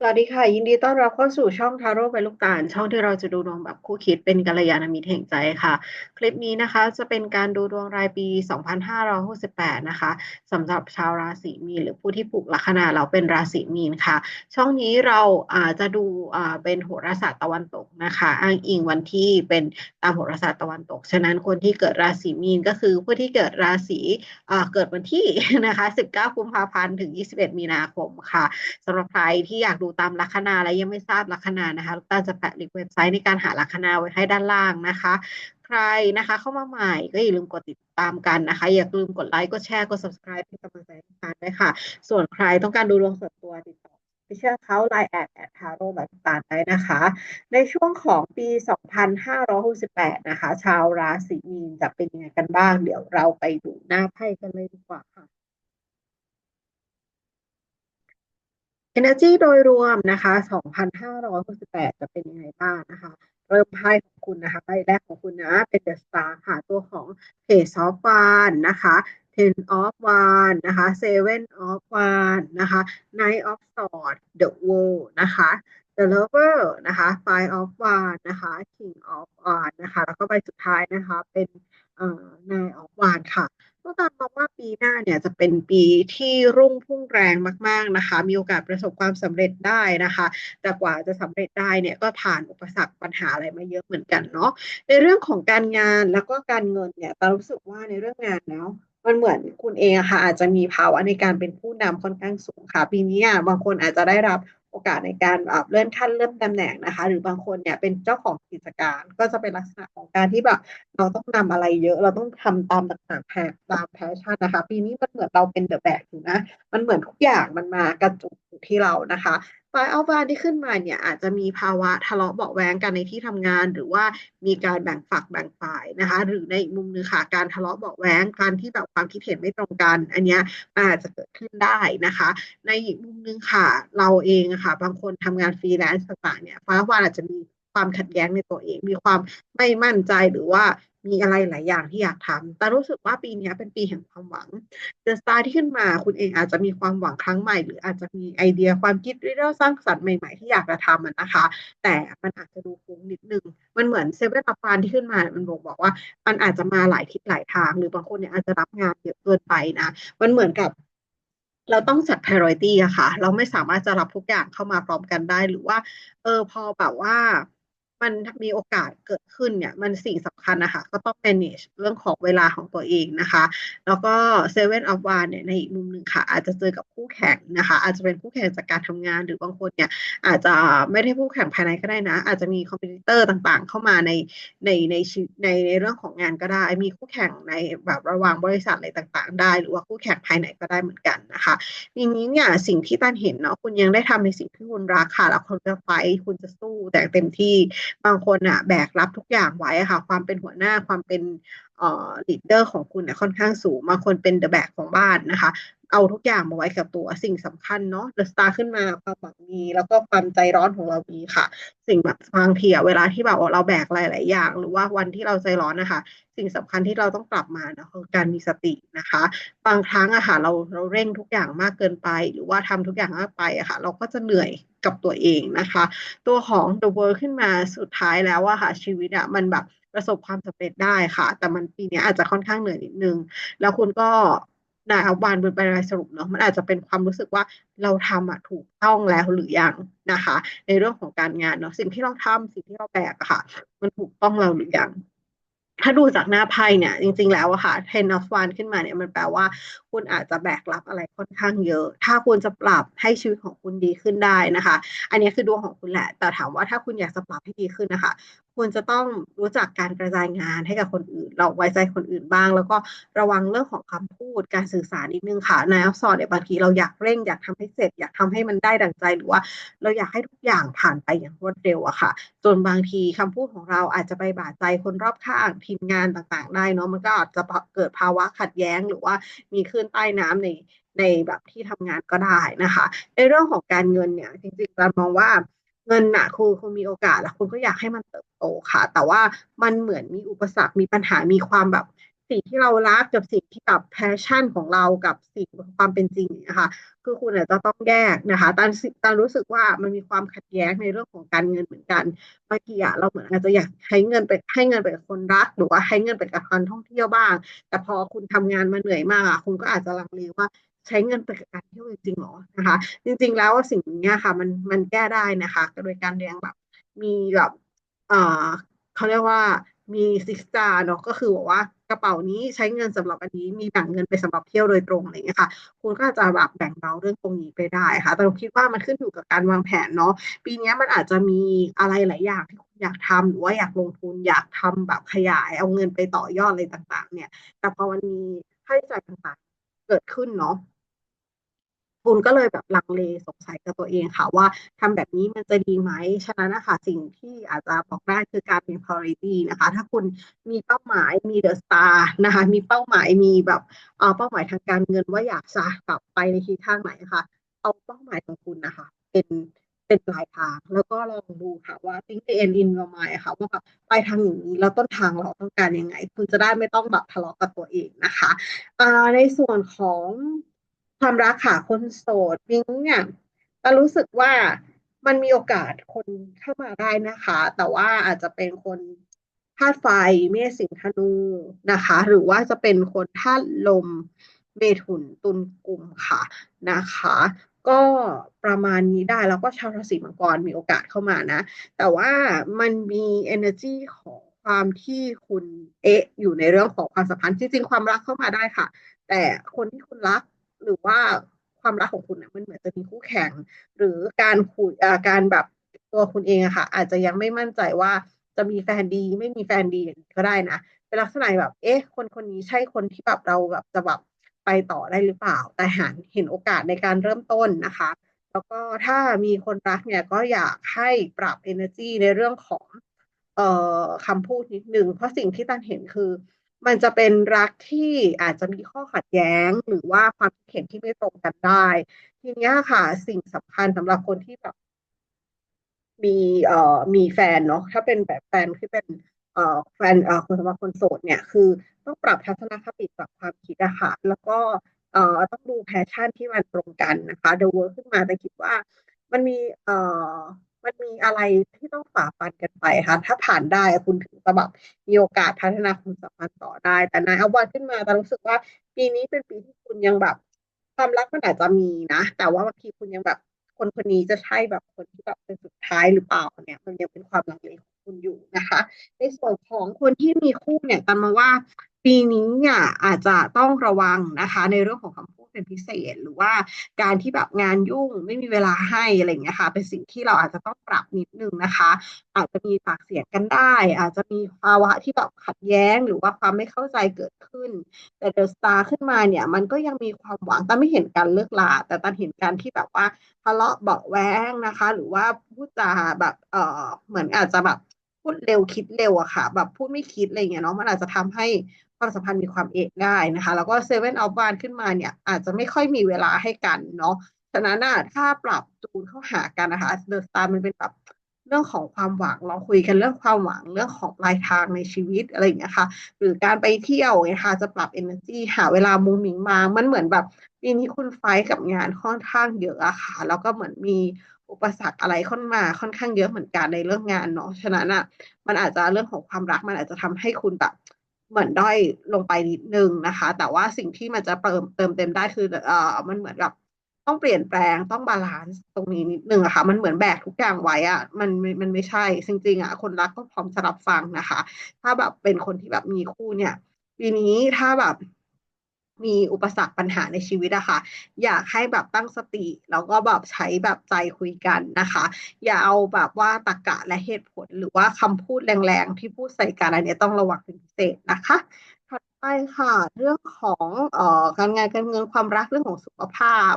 สวัสดีค่ะ ยินดีต้อนรับเข้าสู่ช่องทาโร่ใบลูกตาล ช่องที่เราจะดูดวงแบบคู่คิดเป็นกัลยาณมิตรแห่งใจค่ะ คลิปนี้นะคะจะเป็นการดูดวงรายปี 2568 นะคะสำหรับชาวราศีมีนหรือผู้ที่ผูกลัคนาเราเป็นราศีมีนค่ะ ช่องนี้เราอาจะดูเป็นโหราศาสตร์ตะวันตกนะคะ อ้างอิงวันที่เป็นตามโหราศาสตร์ตะวันตก ฉะนั้นคนที่เกิดราศีมีนก็คือผู้ที่เกิดราศีเกิดวันที่นะคะ 19 กุมภาพันธ์ถึง 21 มีนาคมค่ะสำหรับใครที่อยากดูตามลัคนาและยังไม่ทราบลัคนานะคะลูกตาจะแปะลิงก์เว็บไซต์ในการหาลัคนาไว้ให้ด้านล่างนะคะ ใครนะคะเข้ามาใหม่ก็อย่าลืมกดติดตามกันนะคะ อย่าลืมกดไลค์กดแชร์กด subscribe เป็นกำลังใจให้ทุกท่านด้วยค่ะ ส่วนใครต้องการดูดวงส่วนตัวติดต่อไปเชื่อเขาไลน์แอดแอดทาโร่แบบตาลได้นะคะ ในช่วงของปี 2568 นะคะ ชาวราศีมีนจะเป็นยังไงกันบ้าง เดี๋ยวเราไปดูหน้าไพ่กันเลยดีกว่าค่ะ Energy โดยรวมนะคะ 2,568 จะเป็นยังไงบ้างนะคะ เริ่มไพ่ของคุณนะคะไพ่แรกของคุณนะ เป็น The Star ค่ะ ตัวของ Page of Wands นะคะ Ten of Wands นะคะ Seven of Wands นะคะ Knight of Swords The World นะคะ The Lover นะคะ Five of w า n นะคะ King of w า n นะคะ แล้วก็ใบสุดท้ายนะคะ เป็นเอ่อ Nine of w า n ค่ะ ต้องตามมองว่าปีหน้าเนี่ยจะเป็นปีที่รุ่งพุ่งแรงมาก ๆนะคะ มีโอกาสประสบความสำเร็จได้นะคะ แต่กว่าจะสำเร็จได้เนี่ยก็ผ่านอุปสรรคปัญหาอะไรมาเยอะเหมือนกันเนาะในเรื่องของการงานแล้วก็การเงินเนี่ยตารู้สึกว่าในเรื่องงานแล้วมันเหมือนคุณเองอะค่ะอาจจะมีภาวะในการเป็นผู้นำค่อนข้างสูงค่ะ ปีนี้บางคนอาจจะได้รับ โอกาสในการเลื่อนขั้นเลื่อนตำแหน่งนะคะ หรือบางคนเนี่ยเป็นเจ้าของกิจการก็จะเป็นลักษณะของการที่แบบเราต้องนำอะไรเยอะเราต้องทำตามต่างๆแพตามแพชชั่นนะคะ ปีนี้มันเหมือนเราเป็นเดอะแบกอยู่นะมันเหมือนทุกอย่างมันมากระจุกอยู่ที่เรานะคะ ฝ่ายอัลฟาที่ขึ้นมาเนี่ยอาจจะมีภาวะทะเลาะเบาแวงกันในที่ทำงาน หรือว่ามีการแบ่งฝักแบ่งฝ่ายนะคะ หรือในอีกมุมนึงค่ะการทะเลาะเบาแวงการที่แบบความคิดเห็นไม่ตรงกัน อันเนี้ยอาจจะเกิดขึ้นได้นะคะ ในอีกมุมนึงค่ะ เราเองอะค่ะ บางคนทำงานฟรีแลนซ์ต่างๆเนี่ยฟ้าว่าอาจจะมี ความขัดแย้งในตัวเอง มีความไม่มั่นใจหรือว่ามีอะไรหลายอย่างที่อยากทำแต่รู้สึกว่าปีนี้เป็นปีแห่งความหวังเดอะสตาร์ที่ขึ้นมาคุณเองอาจจะมีความหวังครั้งใหม่ หรืออาจจะมีไอเดียความคิดเรื่องสร้างสรรค์ใหม่ๆ ที่อยากจะทำมันนะคะ แต่มันอาจจะดูฟุ้งนิดนึง มันเหมือนเซเว่นอัพฟานที่ขึ้นมา มันบอกบอกว่า มันอาจจะมาหลายทิศหลายทาง หรือบางคนเนี่ยอาจจะรับงานเยอะเกินไปนะ มันเหมือนกับเราต้องจัด priority อะค่ะ เราไม่สามารถจะรับทุกอย่างเข้ามาพร้อมกันได้ หรือว่า เออ พอแบบว่า มันมีโอกาสเกิดขึ้นเนี่ยมันสิ่งสำคัญนะคะก็ต้อง manage เรื่องของเวลาของตัวเองนะคะ แล้วก็ Seven of Wands เนี่ยในอีกมุมหนึ่งค่ะ อาจจะเจอกับคู่แข่งนะคะ อาจจะเป็นคู่แข่งจากการทำงานหรือบางคนเนี่ยอาจจะไม่ได้คู่แข่งภายในก็ได้นะ อาจจะมีคอมเพติเตอร์ต่างๆ เข้ามาในในในชิในในเรื่องของงานก็ได้ มีคู่แข่งในแบบระหว่างบริษัทอะไรต่างๆ ได้ หรือว่าคู่แข่งภายในก็ได้เหมือนกันนะคะทีนี้เนี่ยสิ่งที่ตันเห็นเนาะคุณยังได้ทำในสิ่งที่คุณรักค่ะแล้วคุณจะไฟคุณจะสู้แต่เต็มที่บางคนอะแบกรับทุกอย่างไว้ค่ะ ความเป็นหัวหน้าความเป็นเอ่อลีดเดอร์ของคุณเนี่ยค่อนข้างสูงบางคนเป็นเดอะแบกของบ้านนะคะ เอาทุกอย่างมาไว้กับตัวสิ่งสำคัญเนาะเดอะสตาร์ขึ้นมาความหวังมีแล้วก็ความใจร้อนของเรามีค่ะ สิ่งแบบบางทีอะเวลาที่แบบเราแบกหลาย ๆ อย่าง หรือว่าวันที่เราใจร้อนนะคะ สิ่งสำคัญที่เราต้องกลับมานะคือการมีสตินะคะ บางครั้งอะค่ะเราเราเร่งทุกอย่างมากเกินไป หรือว่าทำทุกอย่างมากไปอะค่ะ เราก็จะเหนื่อย กับตัวเองนะคะ ตัวของ The World ขึ้นมาสุดท้ายแล้วอะค่ะ ชีวิตอะมันแบบประสบความสำเร็จได้ค่ะ แต่มันปีนี้อาจจะค่อนข้างเหนื่อยนิดนึง แล้วคุณก็นายเอาวานบนไปรายสรุปเนาะมันอาจจะเป็นความรู้สึกว่าเราทำอะถูกต้องแล้วหรือยังนะคะ ในเรื่องของการงานเนาะสิ่งที่เราทำสิ่งที่เราแบกอะค่ะ มันถูกต้องเราหรือยัง ถ้าดูจากหน้าไพ่เนี่ย จริง ๆ แล้วอะค่ะ Ten of w a n ขึ้นมาเนี่ยมันแปลว่า คุณอาจจะแบกรับอะไรค่อนข้างเยอะ ถ้าคุณจะปรับให้ชีวิตของคุณดีขึ้นได้นะคะ อันนี้คือดวงของคุณแหละ แต่ถามว่าถ้าคุณอยากจะปรับให้ดีขึ้นนะคะ คุณจะต้องรู้จักการกระจายงานให้กับคนอื่น เราไว้ใจคนอื่นบ้าง แล้วก็ระวังเรื่องของคำพูดการสื่อสารนิดนึงค่ะนายอักษรเนี่ยบางทีเราอยากเร่งอยากทำให้เสร็จ อยากทำให้มันได้ดังใจหรือว่า เราอยากให้ทุกอย่างผ่านไปอย่างรวดเร็วอะค่ะ จนบางทีคำพูดของเราอาจจะไปบาดใจคนรอบข้างทีมงานต่างๆ ได้เนาะมันก็อาจจะเกิดภาวะขัดแย้งหรือว่ามีคลื่นใต้น้ำในในแบบที่ทำงานก็ได้นะคะ ในเรื่องของการเงินเนี่ยจริงๆเรามองว่า เงินน่ะคุณคุณมีโอกาสแล้วคุณก็อยากให้มันเติบโตค่ะ แต่ว่ามันเหมือนมีอุปสรรคมีปัญหามีความแบบสิ่งที่เรารักกับสิ่งที่กับแพชชั่นของเรากับสิ่งความเป็นจริงนะคะคือคุณอาจจะต้องแยกนะคะตันตันรู้สึกว่ามันมีความขัดแย้งในเรื่องของการเงินเหมือนกันบางทีอะเราเหมือนอาจจะอยากให้เงินไปให้เงินไปกับคนรัก หรือว่าให้เงินไปกับการท่องเที่ยวบ้าง แต่พอคุณทำงานมาเหนื่อยมากอะคุณก็อาจจะลังเลว่า ใช้เงินไปกับการเที่ยวจริงๆหรอนะคะ จริง ๆ แล้วสิ่งนี้ค่ะ มันมันแก้ได้นะคะโดยการเรียงแบบมีแบบเออเขาเรียกว่ามีซิกซาเนาะก็คือบอกว่ากระเป๋านี้ใช้เงินสำหรับอันนี้มีแบ่งเงินไปสำหรับเที่ยวโดยตรงอะไรเงี้ยค่ะ คุณก็จะแบบแบ่งเบาเรื่องตรงนี้ไปได้ค่ะ แต่เราคิดว่ามันขึ้นอยู่กับการวางแผนเนาะปีนี้มันอาจจะมีอะไรหลายอย่างที่คุณอยากทำหรือว่าอยากลงทุนอยากทำแบบขยายเอาเงินไปต่อยอดอะไรต่าง ๆ เนี่ย แต่พอมันมีค่าใช้จ่ายต่างๆ เกิดขึ้นเนาะ คุณก็เลยแบบลังเลสงสัยกับตัวเองค่ะ ว่าทำแบบนี้มันจะดีไหม ฉะนั้นนะคะสิ่งที่อาจจะบอกได้คือการเป็น priority นะคะ ถ้าคุณมีเป้าหมายมี the star นะคะ มีเป้าหมายมีแบบเป้าหมายทางการเงินว่าอยากจะแบบไปในทิศทางไหนคะเอาเป้าหมายของคุณนะคะ เป็นเป็นปลายทาง แล้วก็ลองดูค่ะว่า think the end in your mind ค่ะว่าแบบปลายทางอย่างนี้แล้วต้นทางเราต้องการยังไง คุณจะได้ไม่ต้องแบบทะเลาะกับตัวเองนะคะในส่วนของ ความรักค่ะคนโสดปิ๊งเนี่ยเรารู้สึกว่ามันมีโอกาสคนเข้ามาได้นะคะ แต่ว่าอาจจะเป็นคนธาตุไฟเมษสิงธนูนะคะ หรือว่าจะเป็นคนธาตุลมเมถุนตุลกลุ่มค่ะนะคะ ก็ประมาณนี้ได้แล้วก็ชาวราศีมังกรมีโอกาสเข้ามานะ แต่ว่ามันมี energy ของความที่คุณเอ๊ะอยู่ในเรื่องของความสัมพันธ์จริงๆความรักเข้ามาได้ค่ะ แต่คนที่คุณรัก หรือว่าความรักของคุณเนี่ยมันเหมือนจะมีคู่แข่ง หรือการคุยการแบบตัวคุณเองอะค่ะ อาจจะยังไม่มั่นใจว่าจะมีแฟนดี ไม่มีแฟนดีก็ได้นะเป็นลักษณะแบบ เอ๊ะ คนคนนี้ใช่คนที่แบบเราแบบจะแบบไปต่อได้หรือเปล่า แต่หันเห็นโอกาสในการเริ่มต้นนะคะ แล้วก็ถ้ามีคนรักเนี่ยก็อยากให้ปรับ energy ในเรื่องของเอ่อคำพูดนิดนึงเพราะสิ่งที่ตันเห็นคือ มันจะเป็นรักที่อาจจะมีข้อขัดแย้งหรือว่าความคิดเห็นที่ไม่ตรงกันได้ ทีนี้ค่ะ สิ่งสำคัญสำหรับคนที่แบบมีเอ่อมีแฟนเนาะถ้าเป็นแบบแฟนที่เป็นเอ่อแฟนเอ่อคนสำหรับคนโสดเนี่ยคือต้องปรับทัศนคติปรับความคิดอะค่ะแล้วก็เอ่อต้องดูแพชชั่นที่มันตรงกันนะคะเดเวิร์ขึ้นมาแต่คิดว่า มันมีเอ่อ มันมีอะไรที่ต้องฝ่าฟันกันไปค่ะถ้าผ่านได้คุณถึงจะแบบมีโอกาสพัฒนาความสัมพันธ์ต่อได้ แต่นายเอาวันขึ้นมาแต่รู้สึกว่า ปีนี้เป็นปีที่คุณยังแบบ ความรักมันอาจจะมีนะ แต่ว่าบางทีคุณยังแบบ คนคนนี้จะใช่แบบคนที่แบบเป็นสุดท้ายหรือเปล่าเนี่ย มันยังเป็นความลังเลของคุณอยู่นะคะ ในส่วนของคนที่มีคู่เนี่ยกันมาว่า ปีนี้เนี่ยอาจจะต้องระวังนะคะ ในเรื่องของคำพูดเป็นพิเศษ หรือว่าการที่แบบงานยุ่งไม่มีเวลาให้อะไรเงี้ยค่ะ เป็นสิ่งที่เราอาจจะต้องปรับนิดนึงนะคะ อาจจะมีปากเสียงกันได้ อาจจะมีภาวะที่แบบขัดแย้งหรือว่าความไม่เข้าใจเกิดขึ้น แต่เดอะสตาร์ขึ้นมาเนี่ยมันก็ยังมีความหวังแต่ไม่เห็นการเลิกลาแต่ตันเห็นการที่แบบว่าทะเลาะเบาแวงนะคะ หรือว่าพูดจาแบบเออเหมือนอาจจะแบบ พูดเร็วคิดเร็วอะค่ะ แบบพูดไม่คิดอะไรเงี้ยเนาะมันอาจจะทำให้ความสัมพันธ์มีความเอกได้นะคะ แล้วก็เซเว่นออฟบานขึ้นมาเนี่ย อาจจะไม่ค่อยมีเวลาให้กันเนาะฉะนั้นถ้าปรับจูนเข้าหากันนะคะเดอะสตาร์มันเป็นแบบเรื่องของความหวังเราคุยกันเรื่องความหวังเรื่องของปลายทางในชีวิตอะไรอย่างเงี้ยค่ะ หรือการไปเที่ยวนะคะจะปรับ energy หาเวลามุงมิงมา มันเหมือนแบบปีนี้คุณไฟกับงานค่อนข้างเยอะอะค่ะ แล้วก็เหมือนมี อุปสรรคอะไรค่อนมาค่อนข้างเยอะเหมือนกันในเรื่องงานเนาะฉะนั้นอะมันอาจจะเรื่องของความรักมันอาจจะทำให้คุณแบบเหมือนด้อยลงไปนิดนึงนะคะ แต่ว่าสิ่งที่มันจะเติมเติมเต็มได้คือเอ่อมันเหมือนกับต้องเปลี่ยนแปลงต้องบาลานซ์ตรงนี้นิดนึงอะค่ะ มันเหมือนแบกทุกอย่างไว้อะมันมันไม่ใช่จริงๆอะคนรักก็พร้อมจะรับฟังนะคะ ถ้าแบบเป็นคนที่แบบมีคู่เนี่ยปีนี้ถ้าแบบ มีอุปสรรคปัญหาในชีวิตอะค่ะ อยากให้แบบตั้งสติ แล้วก็แบบใช้แบบใจคุยกันนะคะ อย่าเอาแบบว่าตรกะและเหตุผลหรือว่าคำพูดแรงๆ ที่พูดใส่กันอันนี้ต้องระวังเป็นพิเศษนะคะถัดไปค่ะ เรื่องของเอ่อการงานการเงินความรักเรื่องของสุขภาพ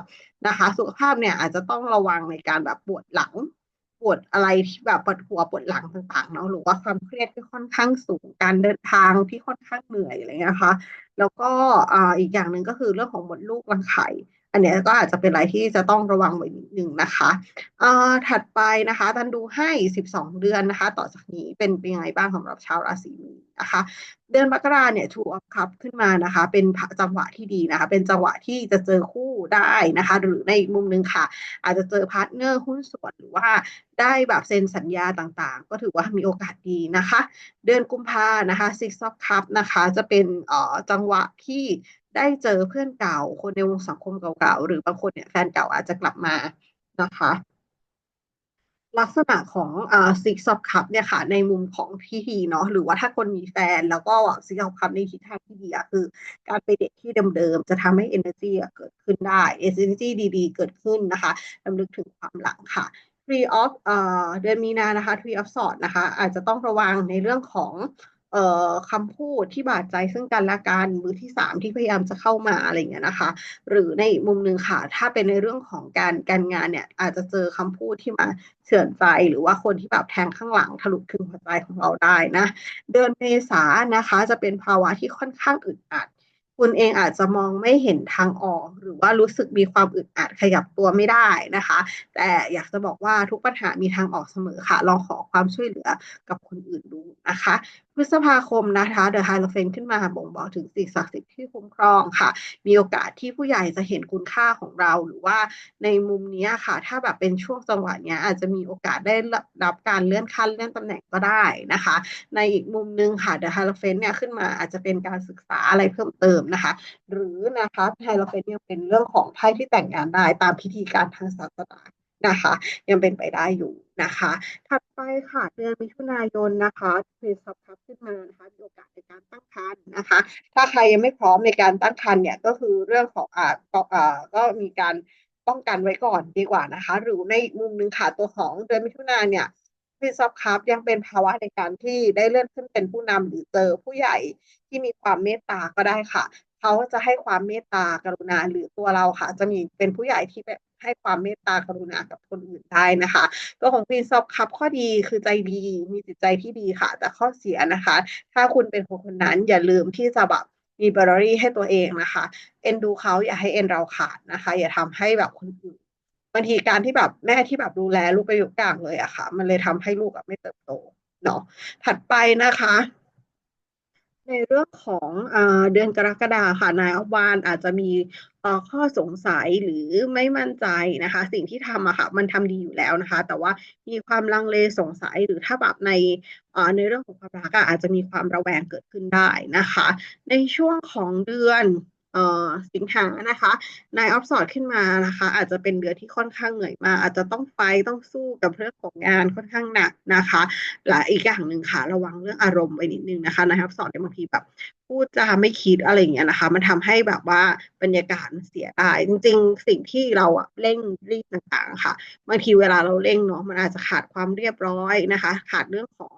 นะคะ สุขภาพเนี่ยอาจจะต้องระวังในการแบบปวดหลัง ปวดอะไรที่แบบปวดหัวปวดหลังต่างๆเนาะหรือว่าความเครียดที่ค่อนข้างสูงการเดินทางที่ค่อนข้างเหนื่อยอะไรเงี้ยคะแล้วก็อีกอย่างหนึ่งก็คือเรื่องของมดลูกรังไข่ อันเนี้ยก็อาจจะเป็นอะไรที่จะต้องระวังไว้นิดนึงนะคะเอ่อถัดไปนะคะตันดูให้ 12 เดือนนะคะ ต่อจากนี้เป็นเป็นยังไงบ้างสำหรับชาวราศีมีนนะคะ เดือนมกราเนี่ย Two of Cups ขึ้นมานะคะ เป็นจังหวะที่ดีนะคะ เป็นจังหวะที่จะเจอคู่ได้นะคะ หรือในมุมนึงค่ะ อาจจะเจอพาร์ทเนอร์หุ้นส่วนหรือว่าได้แบบเซ็นสัญญาต่างๆ ก็ถือว่ามีโอกาสดีนะคะ เดือนกุมภานะคะ Six of Cups นะคะ จะเป็นเอ่อจังหวะที่ ได้เจอเพื่อนเก่า คนในวงสังคมเก่าๆ หรือบางคนเนี่ยแฟนเก่าอาจจะกลับมานะคะ ลักษณะของอ่า Six of Cups เนี่ยค่ะ ในมุมของพิธีเนาะหรือว่าถ้าคนมีแฟนแล้วก็ Six of Cups ในทิศทางที่ดีอะคือ การไปเดทที่เดิมๆจะทำให้ energy อะเกิดขึ้นได้ energy ดีๆ เกิดขึ้นนะคะรำลึกถึงความหลังค่ะ Three of เอ่อเดือนมีนานะคะ Three of Swords นะคะ อาจจะต้องระวังในเรื่องของ เอ่อคำพูดที่บาดใจซึ่งกันและกันมือที่สามที่พยายามจะเข้ามาอะไรเงี้ยนะคะ หรือในมุมหนึ่งค่ะ ถ้าเป็นในเรื่องของการการงานเนี่ย อาจจะเจอคำพูดที่มาเฉือนใจ หรือว่าคนที่แบบแทงข้างหลังทะลุถึงหัวใจของเราได้นะ เดือนเมษานะคะ จะเป็นภาวะที่ค่อนข้างอึดอัดคุณเองอาจจะมองไม่เห็นทางออก หรือว่ารู้สึกมีความอึดอัดขยับตัวไม่ได้นะคะ แต่อยากจะบอกว่าทุกปัญหามีทางออกเสมอค่ะ ลองขอความช่วยเหลือกับคนอื่นดูนะคะ พฤษภาคมนะคะเดอะไฮโลเฟนขึ้นมาบ่งบอกถึงสิ่งศักดิ์สิทธิ์ที่คุ้มครองค่ะ มีโอกาสที่ผู้ใหญ่จะเห็นคุณค่าของเราหรือว่าในมุมนี้ค่ะ ถ้าแบบเป็นช่วงจังหวะนี้อาจจะมีโอกาสได้รับการเลื่อนขั้นเลื่อนตำแหน่งก็ได้นะคะ ในอีกมุมนึงค่ะเดอะไฮโลเฟนเนี่ยขึ้นมาอาจจะเป็นการศึกษาอะไรเพิ่มเติมนะคะ หรือนะคะไฮโลเฟนยังเป็นเรื่องของไพ่ที่แต่งงานได้ตามพิธีการทางศาสนา นะคะ ยังเป็นไปได้อยู่นะคะ ถัดไปค่ะเดือนมิถุนายนนะคะเพลซับคับขึ้นมานะคะมีโอกาสในการตั้งครรภ์นะคะ ถ้าใครยังไม่พร้อมในการตั้งครรภ์เนี่ยก็คือเรื่องของอ่าก็อ่าก็มีการป้องกันไว้ก่อนดีกว่านะคะ หรือในมุมหนึ่งค่ะตัวของเดือนมิถุนายนเนี่ยพีซับคับยังเป็นภาวะในการที่ได้เลื่อนขึ้นเป็นผู้นำหรือเจอผู้ใหญ่ที่มีความเมตตาก็ได้ค่ะ เขาจะให้ความเมตตากรุณาหรือตัวเราค่ะ จะมีเป็นผู้ใหญ่ที่แบบ ให้ความเมตตากรุณากับคนอื่นได้นะคะ ตัวของควีนซอฟคัพข้อดีคือใจดี มีจิตใจที่ดีค่ะ แต่ข้อเสียนะคะ ถ้าคุณเป็นคนคนนั้นอย่าลืมที่จะแบบมีบารรีให้ตัวเองนะคะ เอ็นดูเขาอย่าให้เอ็นเราขาดนะคะ อย่าทำให้แบบคนอื่นบางทีการที่แบบแม่ที่แบบดูแลลูกไปอยู่กลางเลยอะค่ะ มันเลยทำให้ลูกอะไม่เติบโตเนาะถัดไปนะคะ ในเรื่องของเดือนกรกฎาค่ะนายอวานอาจจะมีข้อสงสัยหรือไม่มั่นใจนะคะ สิ่งที่ทำอะค่ะมันทำดีอยู่แล้วนะคะ แต่ว่ามีความลังเลสงสัยหรือถ้าแบบในในเรื่องของความรักอาจจะมีความระแวงเกิดขึ้นได้นะคะ ในช่วงของเดือน สิงหานะคะนายออฟสอดขึ้นมานะคะ อาจจะเป็นเดือนที่ค่อนข้างเหนื่อยมา อาจจะต้องไฟต้องสู้กับเรื่องของงานค่อนข้างหนักนะคะและอีกอย่างหนึ่งค่ะ ระวังเรื่องอารมณ์ไว้นิดนึงนะคะนายออฟสอดบางทีแบบพูดจาไม่คิดอะไรอย่างเงี้ยนะคะ มันทำให้แบบว่าบรรยากาศเสียได้จริง ๆ สิ่งที่เราอะเร่งรีบต่างๆค่ะบางทีเวลาเราเร่งเนาะมันอาจจะขาดความเรียบร้อยนะคะ ขาดเรื่องของ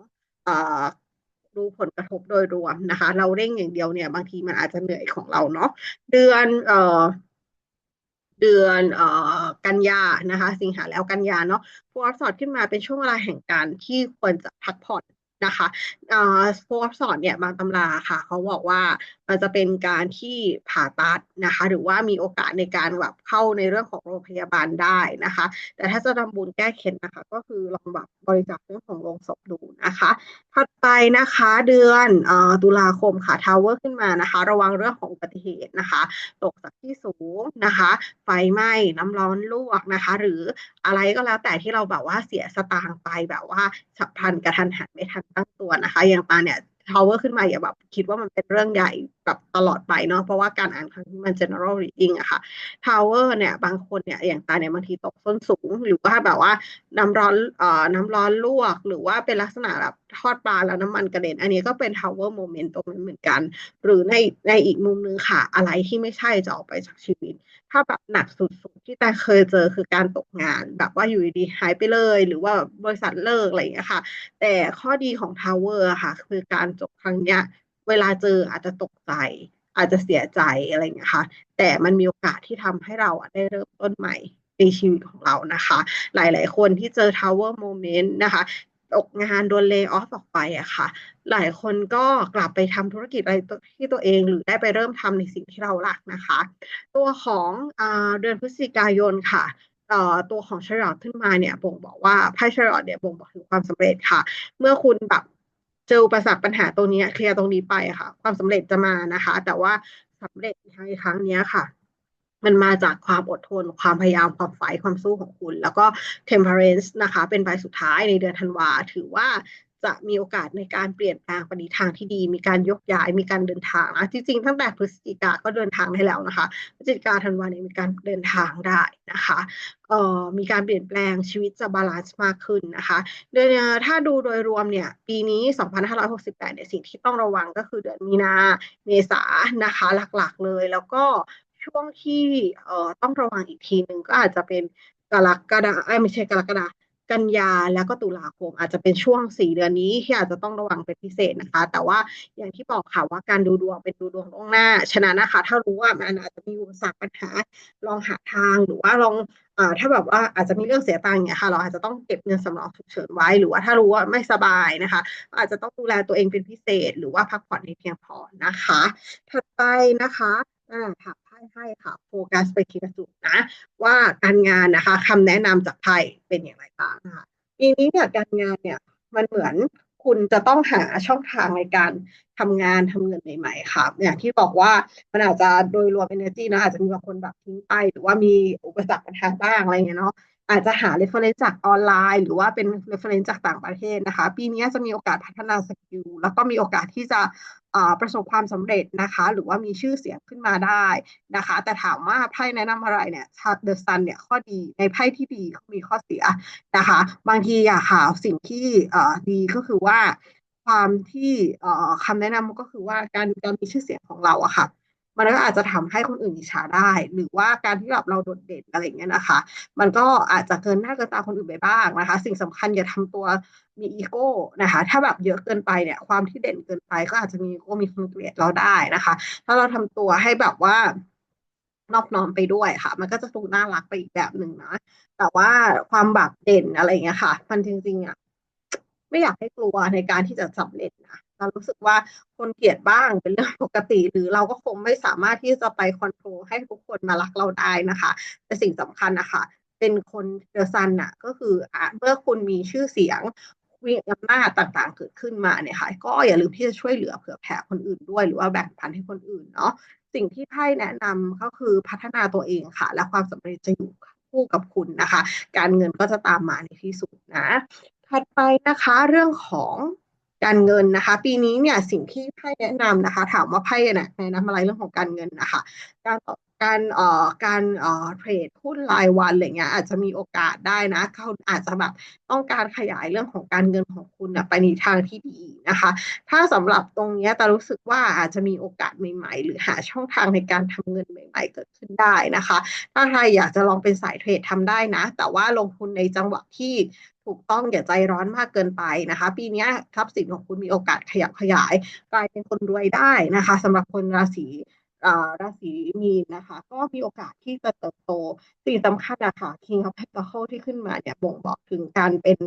ดูผลกระทบโดยรวมนะคะ เราเร่งอย่างเดียวเนี่ย บางทีมันอาจจะเหนื่อยของเราเนาะเดือนเอ่อเดือนเอ่อกันยานะคะ สิงหาแล้วกันยาเนาะพวกสอดขึ้นมาเป็นช่วงเวลาแห่งการที่ควรจะพักผ่อน นะคะโฟร์สอนเนี่ยบางตำราค่ะ เขาบอกว่ามันจะเป็นการที่ผ่าตัดนะคะ หรือว่ามีโอกาสในการแบบเข้าในเรื่องของโรงพยาบาลได้นะคะ แต่ถ้าจะทำบุญแก้เข็นนะคะ ก็คือลองแบบบริจาคเรื่องของโรงศพดูนะคะถัดไปนะคะเดือนอตุลาคมค่ะทาวเวอร์ขึ้นมานะคะ ระวังเรื่องของอุบัติเหตุนะคะตกจากที่สูงนะคะ ไฟไหม้น้ำร้อนลวกนะคะ หรืออะไรก็แล้วแต่ที่เราแบบว่าเสียสตางค์ไปแบบว่าฉับพลันกระทันหันไม่ทันตั้งตัวนะคะอย่างตาเนี่ยทาวเวอร์ขึ้นมาอย่าแบบคิดว่ามันเป็นเรื่องใหญ่ แบบตลอดไปเนาะเพราะว่าการอ่านครั้งนี้มัน general reading อะค่ะทาวเวอร์เนี่ยบางคนเนี่ยอย่างตาเนี่ยบางทีตกส้นสูง หรือว่าแบบว่าน้ำร้อนเอ่อน้ำร้อนลวก หรือว่าเป็นลักษณะแบบทอดปลาแล้วน้ำมันกระเด็น อันนี้ก็เป็นทาวเวอร์โมเมนต์ตรงนั้นเหมือนกัน หรือในในอีกมุมนึงค่ะ อะไรที่ไม่ใช่จะออกไปจากชีวิต ถ้าแบบหนักสุดๆที่แต่เคยเจอคือการตกงาน แบบว่าอยู่ดีหายไปเลย หรือว่าบริษัทเลิกอะไรอย่างเงี้ยค่ะ แต่ข้อดีของทาวเวอร์ค่ะ คือการจบครั้งเนี้ย เวลาเจออาจจะตกใจ อาจจะเสียใจอะไรอย่างเงี้ยค่ะ แต่มันมีโอกาสที่ทำให้เราได้เริ่มต้นใหม่ในชีวิตของเรานะคะ หลาย ๆ คนที่เจอ Tower Moment นะคะตกงานโดนเล y off ออกไปอะค่ะ หลายคนก็กลับไปทำธุรกิจอะไรที่ตัวเองหรือได้ไปเริ่มทำในสิ่งที่เรารักนะคะ ตัวของอเดือนพฤศจิกายนค่ะตัวของชาร์ลอตขึ้นมาเนี่ยบ่งบอกว่าไพ่ชาร์ลอตเนี่ยบ่งบอกถึงความสำเร็จค่ะ เมื่อคุณแบบ เจออุปสรรคปัญหาตรงนี้เคลียร์ตรงนี้ไปค่ะ ความสำเร็จจะมานะคะ แต่ว่าสำเร็จในครั้งนี้ค่ะ มันมาจากความอดทน ความพยายามความฝ่ายความสู้ของคุณ แล้วก็ temperance นะคะ เป็นใบสุดท้ายในเดือนธันวา ถือว่า จะมีโอกาสในการเปลี่ยนแปลงปณิทางที่ดี มีการยกย้าย มีการเดินทางนะจริงๆตั้งแต่พฤศจิกาก็เดินทางได้แล้วนะคะพฤศจิกาธันวาเนี่ยมีการเดินทางได้นะคะเอ่อมีการเปลี่ยนแปลงชีวิตจะบาลานซ์มากขึ้นนะคะโดยถ้าดูโดยรวมเนี่ยปีนี้ 2568เนี่ยสิ่งที่ต้องระวังก็คือเดือนมีนาเมษานะคะหลักๆเลย แล้วก็ช่วงที่เอ่อต้องระวังอีกทีหนึ่งก็อาจจะเป็นกรกฎาไม่ใช่กรกฎา กันยาแล้วก็ตุลาคมอาจจะเป็นช่วงสี่เดือนนี้ที่อาจจะต้องระวังเป็นพิเศษนะคะ แต่ว่าอย่างที่บอกค่ะว่าการดูดวงเป็นดูดวงล่วงหน้า ฉะนั้นนะคะ ถ้ารู้ว่ามันอาจจะมีอุปสรรคปัญหาลองหาทางหรือว่าลองอ่าถ้าแบบว่าอาจจะมีเรื่องเสียตังค์เนี่ยค่ะเราอาจจะต้องเก็บเงินสำรองฉุกเฉินไว้ หรือว่าถ้ารู้ว่าไม่สบายนะคะ อาจจะต้องดูแลตัวเองเป็นพิเศษ หรือว่าพักผ่อนให้เพียงพอนะคะ ถัดไปนะคะอ่า ให้ค่ะโฟกัสไปทีละจุดนะ ว่าการงานนะคะคำแนะนำจากไพ่เป็นอย่างไรบ้างนะคะปีนี้เนี่ยการงานเนี่ยมันเหมือนคุณจะต้องหาช่องทางในการทำงานทำเงินใหม่ๆค่ะอย่างที่บอกว่ามันอาจจะโดยรวม energy นะอาจจะมีบางคนแบบทิ้งไป หรือว่ามีอุปสรรคปัญหาบ้างอะไรเงี้ยเนาะอาจจะหา reference จากออนไลน์ หรือว่าเป็น reference จากต่างประเทศนะคะ ปีนี้จะมีโอกาสพัฒนาสกิลแล้วก็มีโอกาสที่จะ ประสบความสำเร็จนะคะ หรือว่ามีชื่อเสียงขึ้นมาได้นะคะ แต่ถามว่าไพ่แนะนำอะไรเนี่ยชาเดอะซันเนี่ยข้อดีในไพ่ที่ดีมีข้อเสียนะคะ บางทีอะค่ะสิ่งที่ดีก็คือว่าความที่คำแนะนำก็คือว่าการการมีชื่อเสียงของเราอะค่ะ มันก็อาจจะทำให้คนอื่นอิจฉาได้ หรือว่าการที่แบบเราโดดเด่นอะไรเงี้ยนะคะ มันก็อาจจะเกินหน้าเกินตาคนอื่นไปบ้างนะคะ สิ่งสำคัญอย่าทำตัวมีอีโก้นะคะ ถ้าแบบเยอะเกินไปเนี่ย ความที่เด่นเกินไปก็อาจจะมีโก้มีคนเกลียดเราได้นะคะ ถ้าเราทำตัวให้แบบว่านอบน้อมไปด้วยค่ะ มันก็จะดูน่ารักไปอีกแบบหนึ่งนะ แต่ว่าความแบบเด่นอะไรเงี้ยค่ะ มันจริงๆอะไม่อยากให้กลัวในการที่จะสำเร็จนะ เรารู้สึกว่าคนเกลียดบ้างเป็นเรื่องปกติ หรือเราก็คงไม่สามารถที่จะไปคอนโทรลให้ทุกคนมารักเราได้นะคะ แต่สิ่งสำคัญนะคะเป็นคนเดอะซันน่ะก็คืออเมื่อคุณมีชื่อเสียงวิอำนาจต่างๆเกิดขึ้นมาเนี่ยค่ะก็อย่าลืมที่จะช่วยเหลือเผื่อแผ่คนอื่นด้วย หรือว่าแบ่งปันให้คนอื่นเนาะสิ่งที่ไพ่แนะนำก็คือพัฒนาตัวเองค่ะ และความสำเร็จจะอยู่คู่กับคุณนะคะ การเงินก็จะตามมาในที่สุดนะถัดไปนะคะเรื่องของ การเงินนะคะ ปีนี้เนี่ยสิ่งที่ไพ่แนะนำนะคะ ถามว่าไพ่เนี่ยแนะนำอะไรเรื่องของการเงินนะคะ การการเอ่อการเอ่อเทรดหุ้นรายวันอะไรเงี้ยอาจจะมีโอกาสได้นะเขาอาจจะแบบต้องการขยายเรื่องของการเงินของคุณไปในทางที่ดีนะคะ ถ้าสำหรับตรงนี้แต่รู้สึกว่าอาจจะมีโอกาสใหม่ ๆ หรือหาช่องทางในการทำเงินใหม่ ๆ เกิดขึ้นได้นะคะ ถ้าใครอยากจะลองเป็นสายเทรดทำได้นะ แต่ว่าลงทุนในจังหวะที่ ถูกต้องอย่าใจร้อนมากเกินไปนะคะ ปีนี้ทรัพย์สินของคุณมีโอกาสขยับขยาย กลายเป็นคนรวยได้นะคะสำหรับคนราศีราศีมีนนะคะ ก็มีโอกาสที่จะเติบโตสิ่งสำคัญอะค่ะ King of Pentacles ที่ขึ้นมาเนี่ยบ่งบอกถึงการเป็น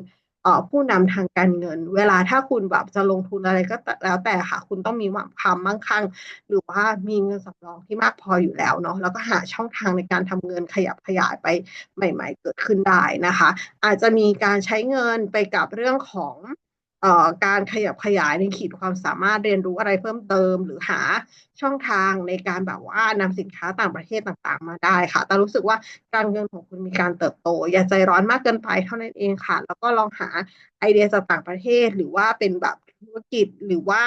ผู้นำทางการเงิน เวลาถ้าคุณแบบจะลงทุนอะไรก็แล้วแต่ค่ะ คุณต้องมีความมั่งคั่ง หรือว่ามีเงินสำรองที่มากพออยู่แล้วเนาะแล้วก็หาช่องทางในการทำเงินขยับขยายไปใหม่ ๆ เกิดขึ้นได้นะคะ อาจจะมีการใช้เงินไปกับเรื่องของ การขยับขยายในขีดความสามารถเรียนรู้อะไรเพิ่มเติม หรือหาช่องทางในการแบบว่านำสินค้าต่างประเทศต่างๆ มาได้ค่ะ แต่รู้สึกว่าการเงินของคุณมีการเติบโต อย่าใจร้อนมากเกินไปเท่านั้นเองค่ะ แล้วก็ลองหาไอเดียจากต่างประเทศ หรือว่าเป็นแบบธุรกิจหรือว่า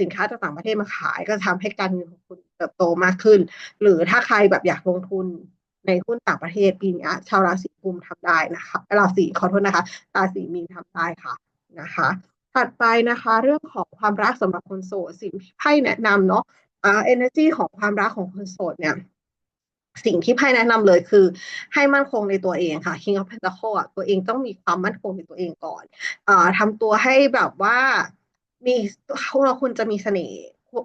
สินค้าจากต่างประเทศมาขายก็ทำให้การเงินของคุณเติบโตมากขึ้น หรือถ้าใครแบบอยากลงทุนในหุ้นต่างประเทศปีนี้ชาวราศีกุมทำได้นะคะราศีขอโทษนะคะราศีมีนทำได้ค่ะ นะคะ ถัดไปนะคะเรื่องของความรักสำหรับคนโสดสิ่งที่ไพ่แนะนำเนาะอ่า energy ของความรักของคนโสดเนี่ยสิ่งที่ไพ่แนะนำเลยคือ ให้มั่นคงในตัวเองค่ะ King of Pentacles อะตัวเองต้องมีความมั่นคงในตัวเองก่อนอ่าทำตัวให้แบบว่ามีเราคุณจะมีเสน่ห์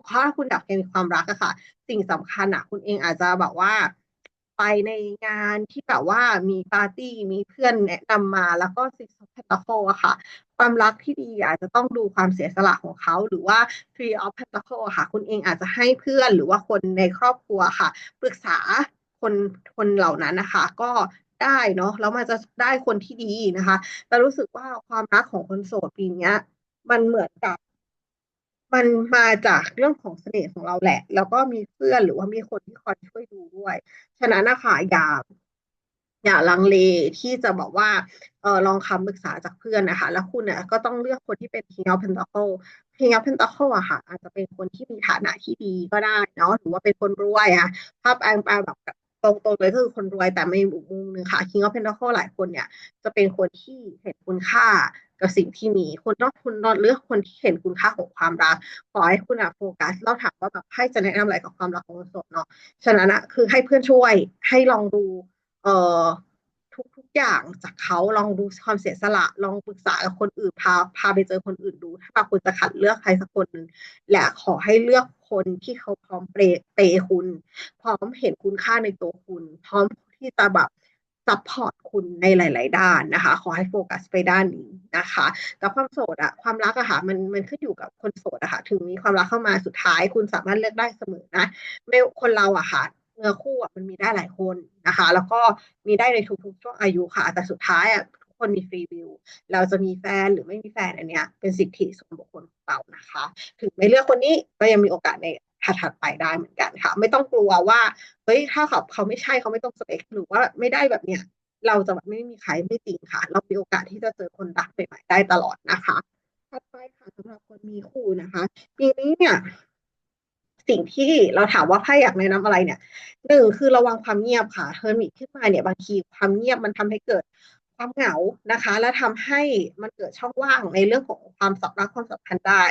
ถ้าคุณอยากมีความรักอะค่ะ สิ่งสำคัญอะคุณเองอาจจะแบบว่า ไปในงานที่แบบว่ามีปาร์ตี้มีเพื่อนแนะนำมาแล้วก็ซิกซ์เพนตาโคอะค่ะ ความรักที่ดีอาจจะต้องดูความเสียสละของเขา หรือว่า Three of Pentacles ค่ะ คุณเองอาจจะให้เพื่อนหรือว่าคนในครอบครัวค่ะ ปรึกษาคนคนเหล่านั้นนะคะ ก็ได้เนาะแล้วมันจะได้คนที่ดีนะคะ แต่รู้สึกว่าความรักของคนโสดปีนี้มันเหมือนกับ มันมาจากเรื่องของเสน่ห์ของเราแหละ แล้วก็มีเพื่อนหรือว่ามีคนที่คอยช่วยดูด้วย ฉะนั้นนะคะอย่าอย่าลังเลที่จะบอกว่าเออลองคำปรึกษาจากเพื่อนนะคะ แล้วคุณเนี่ยก็ต้องเลือกคนที่เป็น King of Pentacle King of Pentacle อะค่ะ อาจจะเป็นคนที่มีฐานะที่ดีก็ได้เนาะหรือว่าเป็นคนรวยอะภาพแองแปลแบบตรงๆเลยก็คือคนรวยแต่ไม่มุมนึงค่ะ King of Pentacle หลายคนเนี่ย จะเป็นคนที่เห็นคุณค่า กับสิ่งที่มี คุณต้องคุณต้องเลือกคนที่เห็นคุณค่าของความรักขอให้คุณอะโฟกัสเราถามว่าแบบให้จะแนะนำอะไรกับความรักของคนโสดเนาะฉะนั้นอะคือให้เพื่อนช่วยให้ลองดู เอ่อทุกทุกอย่างจากเขาลองดูความเสียสละลองปรึกษากับคนอื่นพาพาไปเจอคนอื่นดูถ้าคุณจะขัดเลือกใครสักคนหนึ่งและขอให้เลือกคนที่เขาพร้อมเปย์เปคุณ พร้อมเห็นคุณค่าในตัวคุณ พร้อมที่จะแบบ ซัพพอร์ตคุณในหลาย ๆ ด้านนะคะ ขอให้โฟกัสไปด้านนี้นะคะ แต่ความโสดอะความรักอะค่ะมันมันขึ้นอยู่กับคนโสดอะค่ะ ถึงมีความรักเข้ามาสุดท้าย คุณสามารถเลือกได้เสมอนะไม่คนเราอะค่ะเนื้อคู่อะมันมีได้หลายคนนะคะ แล้วก็มีได้ในทุกๆช่วงอายุค่ะ แต่สุดท้ายอะทุกคนมีฟรีวิว เราจะมีแฟนหรือไม่มีแฟนอันเนี้ยเป็นสิทธิส่วนบุคคลของเรานะคะ ถึงไม่เลือกคนนี้ก็ยังมีโอกาสใน ถัดๆไปได้เหมือนกันค่ะ ไม่ต้องกลัวว่าเฮ้ยถ้าเขาเขาไม่ใช่เขาไม่ต้องสเปคหรือว่าไม่ได้แบบเนี้ยเราจะแบบไม่มีใครไม่จริงค่ะ เรามีโอกาสที่จะเจอคนรักใหม่ๆได้ตลอดนะคะถัดไปค่ะสำหรับคนมีคู่นะคะปีนี้เนี่ย สิ่งที่เราถามว่าไพ่อยากแนะนำอะไรเนี่ยหนึ่งคือระวังความเงียบค่ะเฮอร์มิตขึ้นมาเนี่ยบางทีความเงียบมันทำให้เกิด ความเหงานะคะ และทำให้มันเกิดช่องว่างในเรื่องของความสัมพันธ์ความสัมพันธ์ได้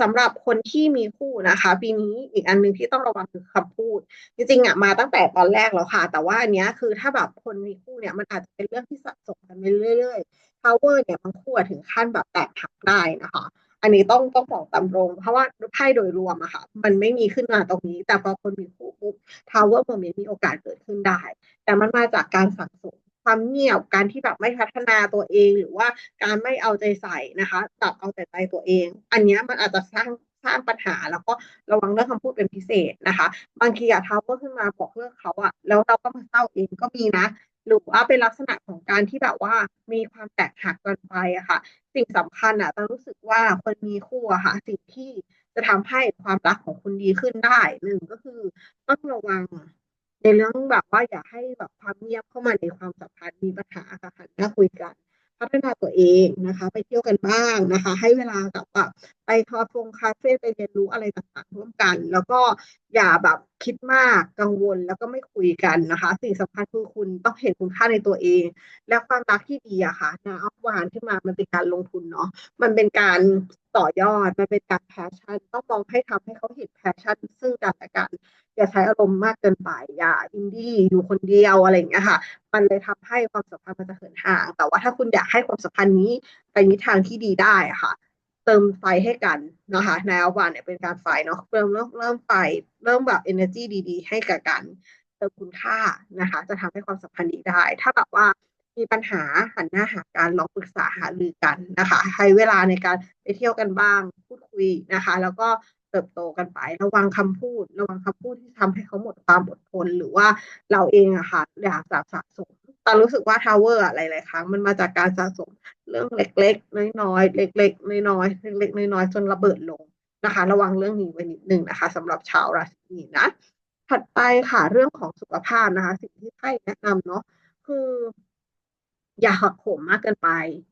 สำหรับคนที่มีคู่นะคะ ปีนี้อีกอันหนึ่งที่ต้องระวังคือคำพูด จริงๆอะมาตั้งแต่ตอนแรกแล้วค่ะ แต่ว่าอันเนี้ยคือถ้าแบบคนมีคู่เนี่ยมันอาจจะเป็นเรื่องที่สะสมกันไปเรื่อยๆ power เนี่ยบางคู่ถึงขั้นแบบแตกหักได้นะคะอันนี้ต้องต้องบอกตามตรง เพราะว่าไพ่โดยรวมอะค่ะ มันไม่มีขึ้นมาตรงนี้ แต่พอคนมีคู่ปุ๊บ power moment มีโอกาสเกิดขึ้นได้ แต่มันมาจากการสั่งสม ความเงียบการที่แบบไม่พัฒนาตัวเอง หรือว่าการไม่เอาใจใส่นะคะตัดเอาแต่ใจตัวเอง อันนี้มันอาจจะสร้างสร้างปัญหาแล้วก็ระวังเรื่องคำพูดเป็นพิเศษนะคะ บางทีอะเท้าก็ขึ้นมาบอกเรื่องเขาอะแล้วเราก็มาเศร้าเองก็มีนะหรือว่าเป็นลักษณะของการที่แบบว่ามีความแตกหักกันไปอะค่ะ สิ่งสำคัญอะต้องรู้สึกว่าคนมีคู่อะค่ะสิ่งที่จะทำให้ความรักของคุณดีขึ้นได้หนึ่งก็คือต้องระวัง ในเรื่องแบบว่าอย่าให้แบบความเงียบเข้ามาในความสัมพันธ์มีปัญหาค่ะหันหน้าคุยกัน พัฒนาตัวเองนะคะ ไปเที่ยวกันบ้างนะคะ ให้เวลากับแบบไปคาเฟ่คาเฟ่ไปเรียนรู้อะไรต่างๆร่วมกัน แล้วก็อย่าแบบคิดมากกังวลแล้วก็ไม่คุยกันนะคะ สิ่งสำคัญคือคุณต้องเห็นคุณค่าในตัวเอง และความรักที่ดีอะค่ะนะอัพวานขึ้นมามันเป็นการลงทุนเนาะมันเป็นการต่อยอดมันเป็นการแพชชั่นต้องมองให้ทำให้เขาเห็นแพชชั่นซึ่งกันและกัน อย่าใช้อารมณ์มากเกินไปอย่าอินดี้อยู่คนเดียวอะไรอย่างเงี้ยค่ะ มันเลยทำให้ความสัมพันธ์มันจะเหินห่าง แต่ว่าถ้าคุณอยากให้ความสัมพันธ์นี้ไปในทางที่ดีได้ค่ะ เติมไฟให้กันนะคะในอวันเนี่ยเป็นการไฟเนาะเริ่มเริ่มไฟเริ่มแบบ energy ดีๆ ให้กับกันเติมคุณค่านะคะ จะทำให้ความสัมพันธ์ดีได้ ถ้าแบบว่ามีปัญหาหันหน้าหาการลองปรึกษาหารือกันนะคะให้เวลาในการไปเที่ยวกันบ้าง พูดคุยนะคะ แล้วก็ เติบโตกันไป ระวังคำพูด ระวังคำพูดที่ทำให้เขาหมดความอดทนหรือว่าเราเองอะค่ะอยากจะสะสมตอนรู้สึกว่าทาวเวอร์อะหลายๆครั้งมันมาจากการสะสมเรื่องเล็กๆน้อยๆเล็กๆน้อยๆเล็กๆน้อยๆจนระเบิดลงนะคะ ระวังเรื่องนี้ไว้นิดนึงนะคะสำหรับชาวราศีมีนนะถัดไปค่ะเรื่องของสุขภาพนะคะ สิ่งที่ไพ่แนะนำเนาะคือ อย่าหักโหมมากเกินไป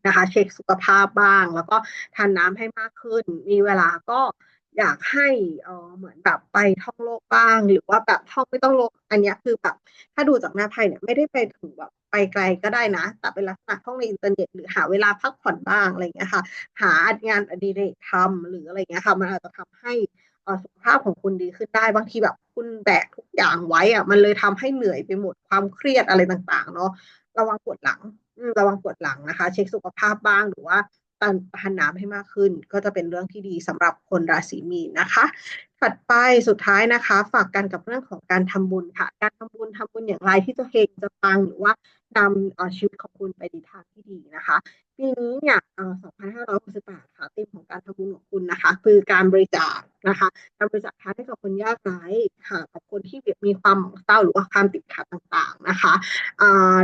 นะคะ เช็คสุขภาพบ้าง แล้วก็ทานน้ำให้มากขึ้น มีเวลาก็ อยากให้เออเหมือนแบบไปท่องโลกบ้าง หรือว่าแบบท่องไม่ต้องโลก อันนี้คือแบบถ้าดูจากหน้าไพ่เนี่ยไม่ได้ไปถึงแบบไปไกลก็ได้นะ แต่เป็นลักษณะท่องในอินเทอร์เน็ตหรือหาเวลาพักผ่อนบ้างอะไรเงี้ยค่ะ หางานอดิเรกทำหรืออะไรเงี้ยค่ะ มันอาจจะทำให้สุขภาพของคุณดีขึ้นได้บางทีแบบคุณแบกทุกอย่างไว้อะมันเลยทำให้เหนื่อยไปหมดความเครียดอะไรต่างๆ เนาะระวังปวดหลังระวังปวดหลังนะคะ เช็คสุขภาพบ้างหรือว่า ทานน้ำให้มากขึ้น ก็จะเป็นเรื่องที่ดีสำหรับคนราศีมีนนะคะ ถัดไปสุดท้ายนะคะ ฝากกันกับเรื่องของการทำบุญค่ะ การทำบุญทำบุญอย่างไรที่จะเฮงจะปังหรือว่านำชีวิตของคุณไปในทางที่ดีนะคะปีนี้เนี่ย2568ค่ะธีมของการทำบุญของคุณนะคะ คือการบริจาคนะคะการบริจาคทานให้กับคนยากไร้ค่ะ กับคนที่มีความเศร้าหรือว่าความติดขัดต่างๆนะคะ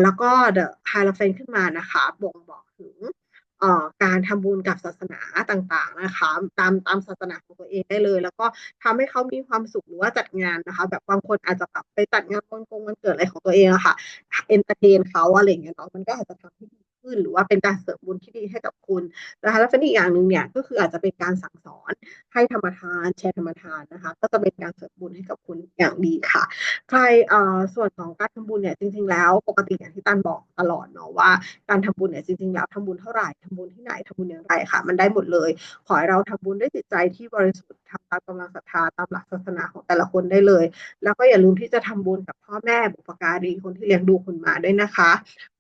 แล้วก็เดอะไฮลเฟนขึ้นมานะคะ บ่งบอกถึง การทำบุญกับศาสนาต่างๆนะคะตามตามศาสนาของตัวเองได้เลย แล้วก็ทำให้เขามีความสุขหรือว่าจัดงานนะคะ แบบบางคนอาจจะแบบไปจัดงานวันกงวันเกิดอะไรของตัวเองอะค่ะเอนเตอร์เทนเขาอะไรอย่างเงี้ยเนาะมันก็อาจจะทำให้ดี ขึ้น หรือว่าเป็นการเสริมบุญที่ดีให้กับคุณนะคะแล้วเป็นอีกอย่างหนึ่งเนี่ยก็คืออาจจะเป็นการสั่งสอนให้ธรรมทานแชร์ธรรมทานนะคะ ก็จะเป็นการเสริมบุญให้กับคุณอย่างดีค่ะ ใครเอ่อส่วนของการทำบุญเนี่ยจริง ๆ แล้ว ปกติอย่างที่ตันบอกตลอดเนาะว่าการทำบุญเนี่ยจริง ๆ แล้วทำบุญเท่าไหร่ทำบุญที่ไหนทำบุญอย่างไรค่ะ มันได้หมดเลย ขอให้เราทำบุญด้วยจิตใจที่บริสุทธิ์ทำตามกำลังศรัทธาตามหลักศาสนาของแต่ละคนได้เลย แล้วก็อย่าลืมที่จะทำบุญกับพ่อแม่บุปการีคนที่เลี้ยงดูคุณมาด้วยนะคะ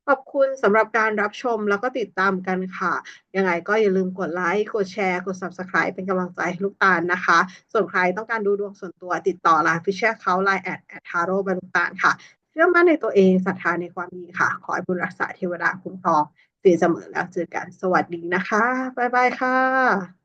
ขอบคุณสำหรับการรับชมแล้วก็ติดตามกันค่ะ ยังไงก็อย่าลืมกดไลค์ กดแชร์ กด subscribe เป็นกำลังใจให้ลูกตาลนะคะ ส่วนใครต้องการดูดวงส่วนตัวติดต่อไลน์ฟิชเชอร์เขาไลน์แอดแอดทาโร่บรรลุตาลค่ะ เชื่อมั่นในตัวเองศรัทธาในความดีค่ะ ขอให้บุญรักษาเทวดาคุ้มครองสีเสมอแล้วเจอกัน สวัสดีนะคะ บ๊ายบายค่ะ